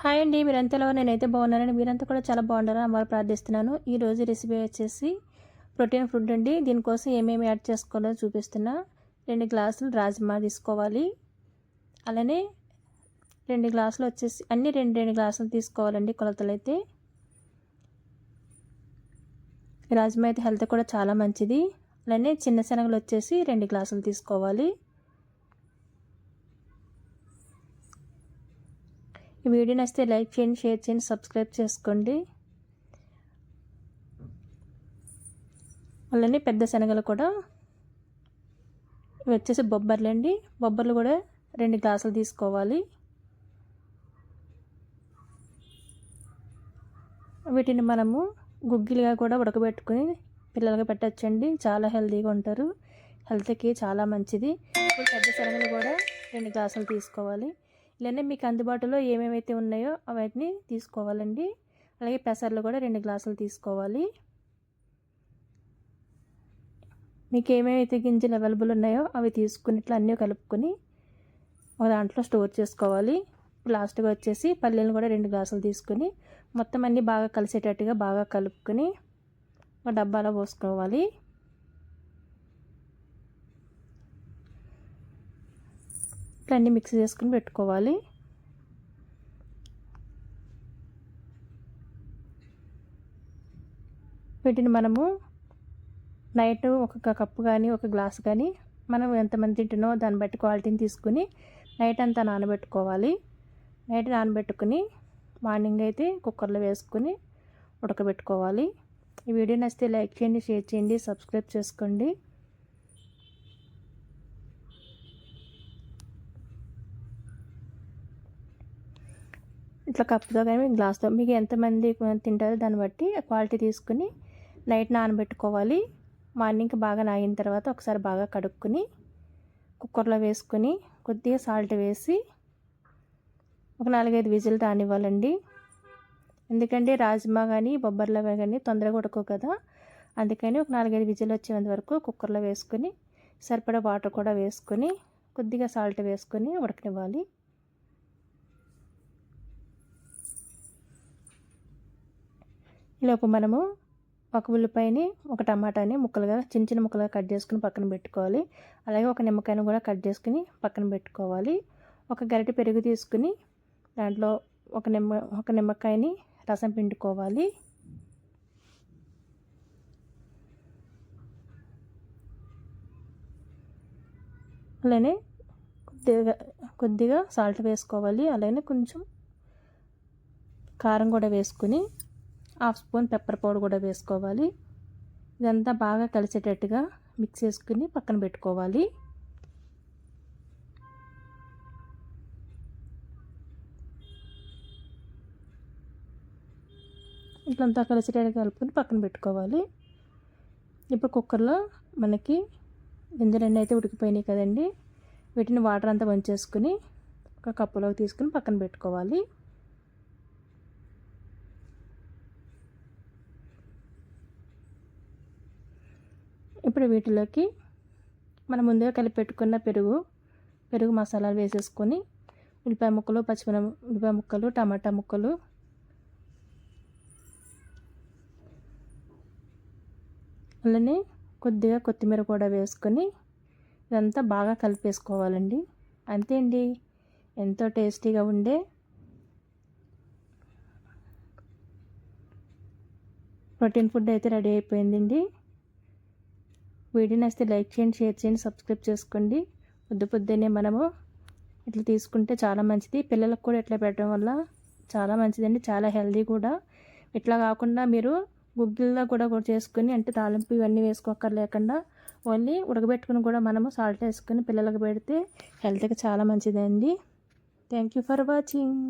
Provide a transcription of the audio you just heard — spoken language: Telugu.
హాయ్ అండి మీరంతలో నేనైతే బాగున్నానని మీరంతా కూడా చాలా బాగున్నారని అమ్మారు ప్రార్థిస్తున్నాను. ఈరోజు రెసిపీ వచ్చేసి ప్రోటీన్ ఫుడ్ అండి. దీనికోసం ఏమేమి యాడ్ చేసుకోవాలో చూపిస్తున్నా. రెండు గ్లాసులు రాజ్మా తీసుకోవాలి. అలానే రెండు గ్లాసులు వచ్చేసి అన్ని రెండు రెండు గ్లాసులు తీసుకోవాలండి కొలతలు అయితే. రాజ్మా అయితే హెల్త్ కూడా చాలా మంచిది. అలానే చిన్న శనగలు వచ్చేసి రెండు గ్లాసులు తీసుకోవాలి. వీడియో నచ్చితే లైక్ చేయండి షేర్ చేయండి సబ్స్క్రైబ్ చేసుకోండి. అలానే పెద్ద శనగలు కూడా ఇవి వచ్చేసి బొబ్బర్లు అండి. బొబ్బర్లు కూడా రెండు గ్లాసులు తీసుకోవాలి. వీటిని మనము గుగ్గిలుగా కూడా ఉడకబెట్టుకుని పిల్లలుగా పెట్టచ్చండి. చాలా హెల్తీగా ఉంటారు. హెల్త్కి చాలా మంచిది. ఇప్పుడు పెద్ద శనగలు కూడా రెండు గ్లాసులు తీసుకోవాలి. ఇలానే మీకు అందుబాటులో ఏమేమైతే ఉన్నాయో అవన్నీ తీసుకోవాలండి. అలాగే పెసర్లు కూడా రెండు గ్లాసులు తీసుకోవాలి. మీకు ఏమేమైతే గింజలు అవైలబుల్ ఉన్నాయో అవి తీసుకుని ఇట్లా అన్నీ కలుపుకొని ఒక దాంట్లో స్టోర్ చేసుకోవాలి. లాస్ట్గా వచ్చేసి పల్లీలను కూడా రెండు గ్లాసులు తీసుకొని మొత్తం అన్నీ బాగా కలిసేటట్టుగా బాగా కలుపుకొని ఒక డబ్బాలో పోసుకోవాలి. ఇట్లా అన్నీ మిక్స్ చేసుకుని పెట్టుకోవాలి. వీటిని మనము నైట్ ఒక కప్పు కానీ ఒక గ్లాస్ కానీ మనం ఎంతమంది తింటున్నో దాన్ని బట్టి క్వాలిటీని తీసుకుని నైట్ అంతా నానబెట్టుకోవాలి. నైట్ నానబెట్టుకుని మార్నింగ్ అయితే కుక్కర్లో వేసుకుని ఉడకబెట్టుకోవాలి. ఈ వీడియో నచ్చితే లైక్ చేయండి షేర్ చేయండి సబ్స్క్రైబ్ చేసుకోండి. ఇట్లా కప్పుతో కానీ గ్లాస్తో మీకు ఎంతమంది తింటారో దాన్ని బట్టి క్వాలిటీ తీసుకుని నైట్ నానబెట్టుకోవాలి. మార్నింగ్ బాగా నాగిన తర్వాత ఒకసారి బాగా కడుక్కొని కుక్కర్లో వేసుకొని కొద్దిగా సాల్ట్ వేసి ఒక నాలుగైదు విజిల్ రానివ్వాలండి. ఎందుకంటే రాజ్మా కానీ బొబ్బర్లు కానీ తొందరగా ఉడకవు కదా. అందుకని ఒక నాలుగైదు విజిల్ వచ్చేంత వరకు కుక్కర్లో వేసుకొని సరిపడా వాటర్ కూడా వేసుకొని కొద్దిగా సాల్ట్ వేసుకొని ఉడకనివ్వాలి. ఈలోపు మనము ఒక ఉల్లిపాయని ఒక టమాటాని ముక్కలుగా చిన్న చిన్న ముక్కలుగా కట్ చేసుకుని పక్కన పెట్టుకోవాలి. అలాగే ఒక నిమ్మకాయను కూడా కట్ చేసుకుని పక్కన పెట్టుకోవాలి. ఒక గరిటె పెరుగు తీసుకుని దాంట్లో ఒక నిమ్మ ఒక నిమ్మకాయని రసం పిండుకోవాలి. అలానే కొద్దిగా కొద్దిగా సాల్ట్ వేసుకోవాలి. అలానే కొంచెం కారం కూడా వేసుకుని హాఫ్ స్పూన్ పెప్పర్ పౌడర్ కూడా వేసుకోవాలి. ఇదంతా బాగా కలిసేటట్టుగా మిక్స్ చేసుకుని పక్కన పెట్టుకోవాలి. ఇట్లంతా కలిసేటట్టుగా కలుపుకొని పక్కన పెట్టుకోవాలి. ఇప్పుడు కుక్కర్లో మనకి గింజలన్నీ అయితే ఉడికిపోయినాయి కదండి వీటిని వాటర్ అంతా వంచేసుకుని ఒక కప్పులోకి తీసుకుని పక్కన పెట్టుకోవాలి. ఇప్పుడు వీటిలోకి మనం ముందుగా కలిపి పెట్టుకున్న పెరుగు పెరుగు మసాలాలు వేసేసుకొని ఉల్లిపాయ ముక్కలు పచ్చిమిర ఉల్లిపాయ ముక్కలు టమాటా ముక్కలు. అలానే కొద్దిగా కొత్తిమీర కూడా వేసుకొని ఇదంతా బాగా కలిపేసుకోవాలండి. అంతే అండి. ఎంతో టేస్టీగా ఉండే ప్రోటీన్ ఫుడ్ అయితే రెడీ అయిపోయిందండి. వీడియో నచ్చితే లైక్ చేయండి షేర్ చేయండి సబ్స్క్రైబ్ చేసుకోండి. పొద్దు పొద్దునే మనము ఇట్లా తీసుకుంటే చాలా మంచిది. పిల్లలకు కూడా ఇట్లా పెట్టడం వల్ల చాలా మంచిదండి చాలా హెల్దీ కూడా. ఇట్లా కాకుండా మీరు గుగ్గిల్లో కూడా కూడా చేసుకుని అంటే తాలింపు ఇవన్నీ వేసుకోకర్లేకుండా ఓన్లీ ఉడకబెట్టుకుని కూడా మనము సాల్ట్ వేసుకొని పిల్లలకు పెడితే హెల్త్కి చాలా మంచిదండి. Thank you for watching.